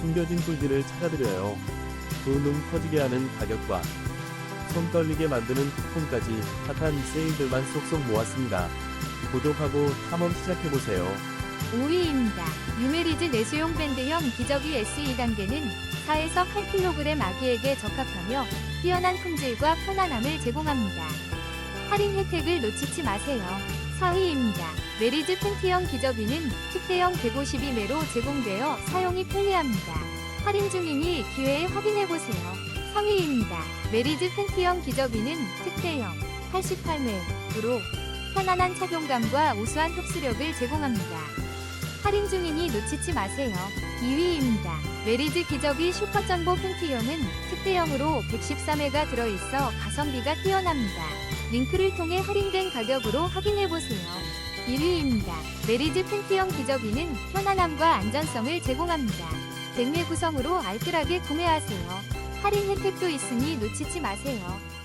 숨겨진 꿀들을 찾아드려요. 두눈 커지게 하는 가격과 손 떨리게 만드는 쿠폰까지 핫한 세일들만 쏙쏙 모았습니다. 구독하고 탐험 시작해보세요. 5위입니다. 유메리즈 내수용 밴드형 기저귀 SE 단계는 4에서 8kg 아기에게 적합하며 뛰어난 품질과 편안함을 제공합니다. 할인 혜택을 놓치지 마세요. 4위입니다. 메리즈 팬티형 기저귀는 특대형 152매로 제공되어 사용이 편리합니다. 할인 중이니 기회에 확인해보세요. 3위입니다. 메리즈 팬티형 기저귀는 특대형 88매로 편안한 착용감과 우수한 흡수력을 제공합니다. 할인 중이니 놓치지 마세요. 2위입니다. 메리즈 기저귀 슈퍼점보 팬티형은 특대형으로 113회가 들어있어 가성비가 뛰어납니다. 링크를 통해 할인된 가격으로 확인해보세요. 1위입니다. 메리즈 팬티형 기저귀는 편안함과 안전성을 제공합니다. 100매 구성으로 알뜰하게 구매하세요. 할인 혜택도 있으니 놓치지 마세요.